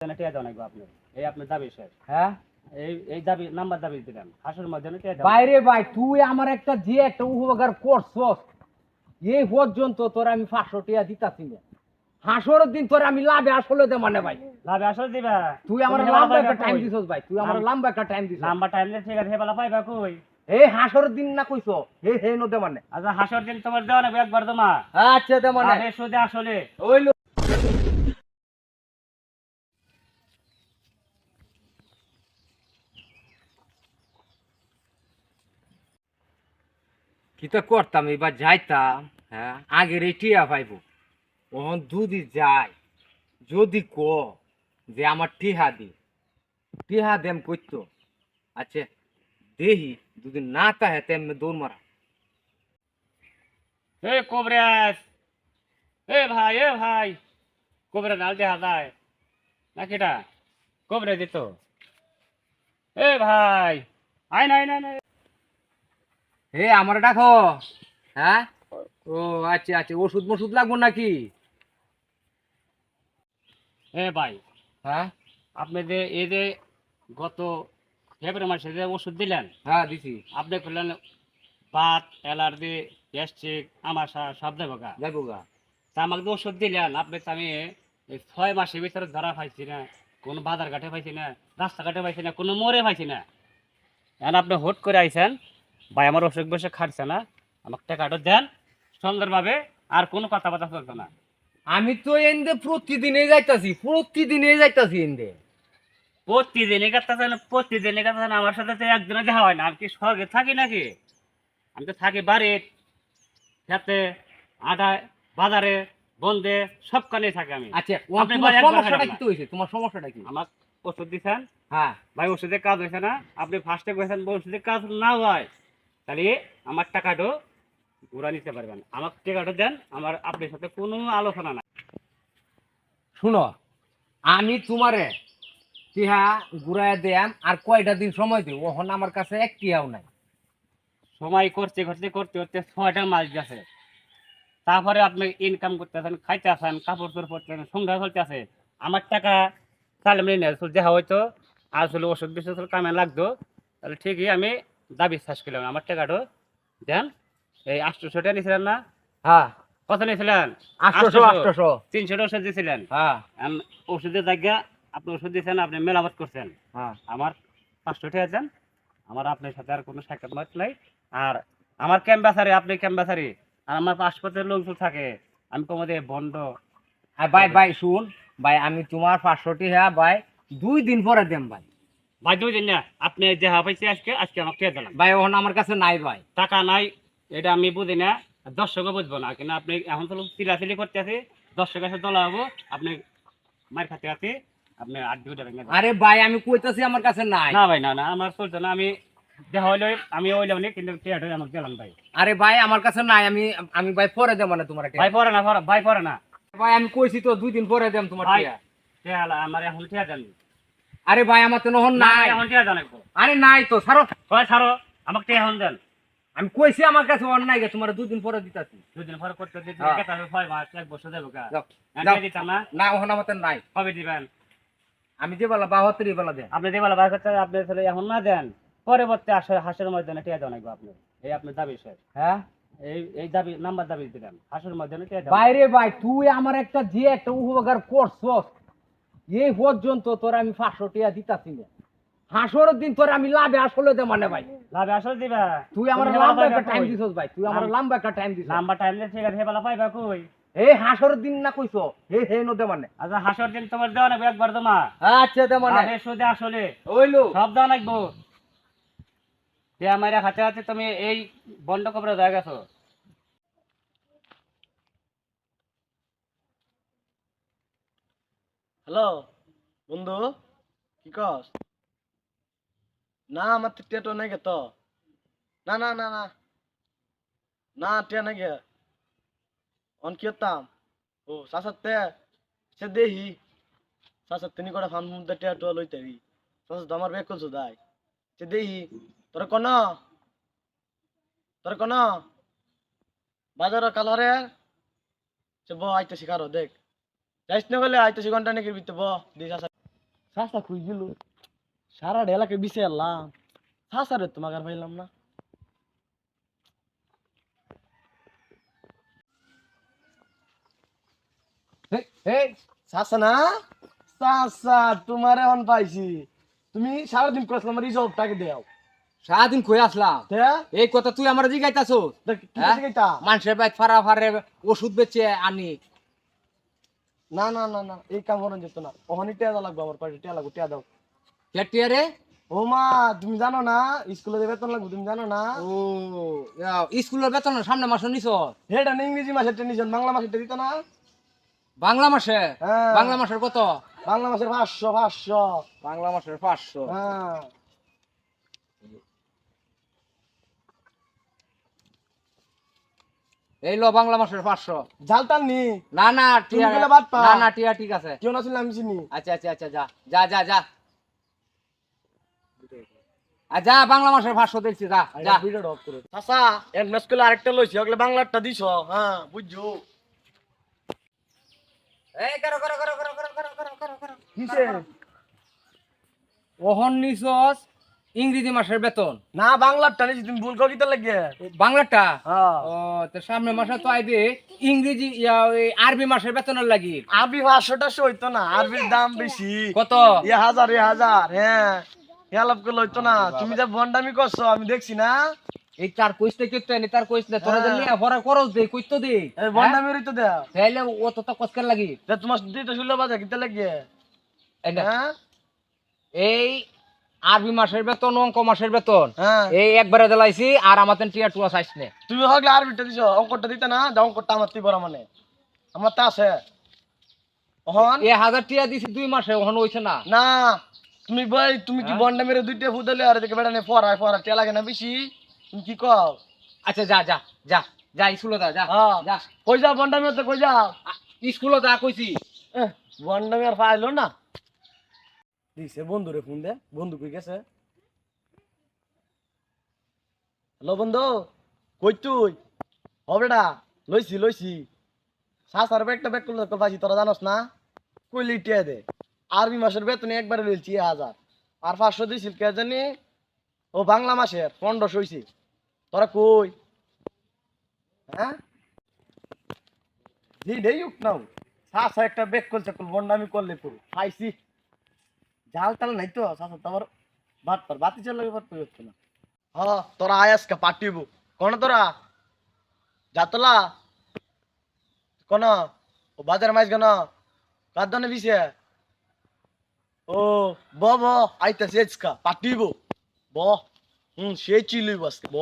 টিয়া দাও নাকবো আপনি এই আপনার দাবি শেষ। হ্যাঁ? এই এই দাবি নাম্বার দাবি দিলেন। হাসুর মধ্যে টিয়া দাও বাইরে ভাই তুই আমার একটা যে একটা উপকার করছস এই পর্যন্ত তোর আমি পাঁচশো টাকা দিতাছি না। হাসর দিন তোর আমি লাভে আসলে দে মানে ভাই। লাভে আসলে দিবা? তুই আমার লম্বা একটা টাইম? দিছস ভাই তুই আমার লম্বা একটা টাইম দিছস। নাম্বার টাইম দিয়ে ঠিক আছে হেবালা পাইবা কই? এই হাসর দিন না কইছো হে হে নো দে মানে। আচ্ছা হাসর দিন তোমার দেওয়া নাকবে একবার তোমা আচ্ছা দে মানে। আরে সুদে আসলে। ওই কি তো করতাম, এবার যাইতাম হ্যাঁ আগের এই টিয়া পাইব ওহন দুদি যাই, যদি ক যে আমার টিহা দি, টিহা দেম করতো আচ্ছা দেহি, দুদিন না তাহে তেমনি দৌড় মারা। এ কোবরাস এ ভাই এ ভাই, কোবরা নাল দেখা যায় নাকিটা কোবরা দিত। এ ভাই, আয় নাই নাই নাই হে আমার ডাকো। হ্যাঁ? ও আচ্ছা আচ্ছা ওষুধ মষুধ লাগবো নাকি? এ ভাই হ্যাঁ? আপনি যে এই যে গত ফেব্রুয়ারি মাসে যে ওষুধ দিলেন হ্যাঁ দিছি। আপনি করলেন বাত অ্যালার্জি গ্যাস্ট্রিক আমাশা সব দেবো গা। যাইবো তা আমাকে যে ওষুধ দিলেন আপনি তো আমি এই ছয় মাসের ভিতরে ধরা পাইছি না কোনো বাজার ঘাটে পাইছি না রাস্তাঘাটে পাইছি না কোনো মোড়ে পাইছি না। এখন আপনি হুট করে আইছেন ভাই আমার অসুখ বসে খাটছে না আমাকে টাকাটা দেন সুন্দরভাবে আর কোনো কথাবার্তা চলতো না। আমি তো এনদে প্রতিদিনে যাইতাছি প্রতিদিনে যাইতাছি এনদে। প্রতিদিনই কাটতেছেন প্রতিদিনই কাটতেছেন আমার সাথে তো একদিনে দেখা হয় না আমি কি স্বর্গে থাকি নাকি? আমি তো থাকি বাড়ির সাথে আটায় বাজারে বন্ধে সবখানে থাকি আমি। আচ্ছা তোমার সমস্যাটা কি হয়েছে? তোমার সমস্যাটা কি? আমার ওষুধ দিচ্ছেন হ্যাঁ। ভাই ওষুধে কাজ হয়েছে না আপনি ফার্স্টে কয়েছেন ওষুধে কাজ না হয়। তাহলে আমার টাকাটাও ঘুরা নিতে পারবেন। আমার টাকাটা দেন আমার আপনার সাথে কোনো আলোচনা না শুনো আমি তোমারে টিহা ঘুরাই দেন আর কয়টা দিন সময় দিই ওহন আমার কাছে এক টিহাও নাই। সময় করতে করতে করতে করতে ছয়টা মাস গেছে। তারপরে আপনি ইনকাম করতেছেন খাইতেছেন কাপড় চোপড় পরতেছেন সংসার চলতেছে। আমার টাকা তাহলে আমি নেই দেখা হয়তো আসলে ওষুধ বিষ কামে লাগতো। তাহলে ঠিকই আমি দাবি শেষ করলাম। আমার টাকাটা দেন এই আটশোশো টাকা নিয়েছিলেন না? হ্যাঁ। কত নিয়েছিলেন আটশোশো 800 আটশোশো। তিনশো ওষুধ দিয়েছিলেন হ্যাঁ। ওষুধের জায়গা আপনি ওষুধ দিয়েছেন আপনি মেলামত করছেন। হ্যাঁ। আমার পাঁচশো টাকা দেন আমার আপনার সাথে আর কোনো সাক্ষাৎ মাত নাই। আর আমার ক্যাম্বাসারি আপনি ক্যাম্বাসারি আর আমার পাসপোর্টের লোকজন থাকে। আমি তোমাদের বন্ধ। আর ভাই ভাই শুন ভাই আমি তোমার পাঁচশো টিহা ভাই দুই দিন পরে দেন ভাই। ভাই দুই দিন না আপনি যে হাফাইছে আজকে আজকে আমাকে টিয়া দিলাম ভাই ওহন আমার কাছে নাই ভাই। টাকা নাই এটা আমি বুঝি না দর্শকও বুঝব না। কিন্তু আপনি এখন তো চিলাচিলি করতে আছে দর্শকের সাথে দলা হব আপনি মার খাতে আছে আপনি আট দুটা ভেঙে আরে ভাই আমি কইতাছি আমার কাছে নাই। না ভাই না না আমার চলছে না আমি দেখা হইলে আমি নি কিন্তু টিয়াটা আমাকে দিলাম ভাই। আরে ভাই আমার কাছে নাই আমি আমি ভাই পরে দেব না তোমার ভাই পরে না ভাই পরে না। ভাই আমি কইছি তো দুই দিন পরে দেম তোমার। টিয়া আমার এখন টিয়া দেন আরে ভাই আমার তো নহন নাই। এখন টিয়া জানাব আরে নাই তো সারো কয় সারো আমাকে টিয়া এখন দেন। আমি কইছি আমার কাছে অন নাই তোমার দুই দিন পরে দিতাছি। দুদিন পরে করতে দিতে হ্যাঁ। কেতা ছয় মাস এক বছর দেবো কা যাও। দিতাম না। না ওহন আমার নাই। কবে দিবেন? আমি যে বলা বাহাত্তর বেলা দেন। আপনি দেবেলা বার করতে আপনি তাহলে এখন না দেন। পরবর্তী আসে হাসের ময়দানে টিয়া জানাব আপনি এই আপনার দাবি শেষ। হ্যাঁ? এই এই দাবি নাম্বার দাবি দিলেন হাসের ময়দানে টিয়া বাইরে ভাই তুই আমার একটা যে একটা উপকার করছস এই পর্যন্ত তোর আমি পাঁচশো টাকা দিতাছি না। হাসর দিন তোর আমি লাভে আসলে দে মানে ভাই। লাভে আসলে দিবা? তুই আমার লম্বা একটা টাইম? দিছস ভাই তুই আমার লম্বা একটা টাইম দিছস। নাম্বার টাইম ঠিক আছে হেবেলা পাইবা কই? এই হাসর দিন না কইছো হে হে নো দে মানে। আচ্ছা হাসর দিন তোমার দেওয়া নাকবে একবার তোমা আচ্ছা দে মানে। আরে সুদে আসলে। ওইলো সব দেওয়া নাকবো যে আমার হাতে হাতে তুমি এই বন্ধ কবরে হয়ে গেছো। হ্যালো, বন্ধু, কি কস? না, আমার তো টেটো নাই তো। না না না না। না টে নাই অন কি হতাম ও সাসাতে সে দেহি। সাসাত তিনি করে ফান মুদ্দা টেটো লইতে বি সাসাত আমার বেক করছ দাই সে দেহি। তোর কোন? তোর কোন? বাজার কালরে সে ব আইতে শিকারো দেখ। যাইস না গেলে আইতে ঘণ্টা নাকি বিতে দিস আসা সাসা খুঁজ গেল? সারা এলাকায় বিছে এলাম। সাসারে তোমাকে আর পাইলাম না। এই, এই সাসা না? সাসা তোমার এখন পাইছি। তুমি সারাদিন করেছিলাম আমার রিজল্টটাকে দেও। সারাদিন কই আসলাম? এই কথা তুই আমার জিগাইতাছ হ্যাঁ? মানুষের বাইক ফারা ফারে ওষুধ বেচে আনি। না না না না এই কাম করা যেত না। ওখানে টিয়া দাও লাগবে আমার পাশে টিয়া লাগবে টিয়া দাও। কেটিয়া রে? ও মা তুমি জানো না স্কুলে যে বেতন লাগবে তুমি জানো না? ও স্কুলের বেতন সামনে মাসে নিছ? হেটা না ইংরেজি মাসের টেনিশন বাংলা মাসের দিত না? বাংলা মাসে? হ্যাঁ। বাংলা মাসের কত? বাংলা মাসের পাঁচশো পাঁচশো। বাংলা মাসের পাঁচশো। হ্যাঁ। এই লো বাংলা মাসের পাঁচশো। জালতাল নি। না না টিয়া তুমি বাদ পা। না না টিয়া ঠিক আছে। কেউ না আমি চিনি। আচ্ছা আচ্ছা আচ্ছা যা যা যা যা। যা বাংলা মাসের পাঁচশো দেখছি যা যা। ভিডিও ডক করে চাচা আরেকটা লইছি ওগুলো বাংলাটা দিছ হ্যাঁ বুঝছ? এই করো করো করো করো করো করো করো করো করো। কিসে ওহন নিছস? ইংরেজি মাসের বেতন। না বাংলাটা নিছি তুমি ভুল কবিতা লাগে বাংলাটা হ্যাঁ ও। তো সামনে মাসে তো আইবে ইংরেজি আরবি মাসের বেতনের লাগি। আরবি ভাষাটা সইতো না আরবির দাম বেশি। কত? এ হাজার এ হাজার হ্যাঁ। হেলাপ করলে হইতো না। তুমি যে ভন্ডামি করছ আমি দেখছি না। এই তার কইতে কি তো তার কইতে তোরা যে হ্যাঁ। ভরা করস দে কইতো দে। এই ভন্ডামি রইতো দেও তাইলে ও তো তো কসকার লাগি। তোমার দুইটা ষোলো বাজে কিতে লাগে এই হ্যাঁ? এই আরবি মাসের বেতন অঙ্ক মাসের বেতন। হ্যাঁ। এই একবারে দিলাইছি আর আমাদের টিয়া টুয়া চাইছ নে তুমি হগলে আরবিটা দিছো অঙ্কটা দিতে না যে অঙ্কটা আমার তুই বড় মানে। আমার তা আছে। অহন? এই হাজার টিয়া দিছি দুই মাসে ওখানে হইছে না। না তুমি ভাই তুমি কি হ্যাঁ? বন্ডা মেরে দুইটা ফুদলে আর দেখে বেড়ানে পড়ায় পড়া টিয়া লাগে না বেশি? তুমি কি কও? আচ্ছা যা যা যা যা স্কুলে যা যা হ্যাঁ। যা। কই যাও বন্ডা মেরে কই যাও? স্কুলে যা কইছি। বন্ডা মেরে পাইলো না? দিছে ফোন দে, বন্ধু কই গেছে? হ্যালো বন্ধু, কই তুই? হবেডা লইছি লইছি। ব্যাগ করলে তোরা জানোস না? দে। মাসের বেতনে একবারে লইছি হাজার। আর পাঁচশো দিছিল কে জানি? ও বাংলা মাসের, পনেরোশো হইছে। তোরা কই? হ্যাঁ? জি নাও। একটা ব্যাগ করছে বন্ডামি করলে পুরো। খাইছি। জাল তাল নাই তো সাসা তোমার ভাত পার বাতি চলে পাই হচ্ছে না। হ্যাঁ তোরা আয়াসকে পাঠিব। কোন তোরা? যাতলা কোন? ও বাজার মাইজ কেন কার দনে দিছে? ও, ব ব, আইতাছে আজকা, পাঠিব। ব, হুম সে চিলুই বসকে ব।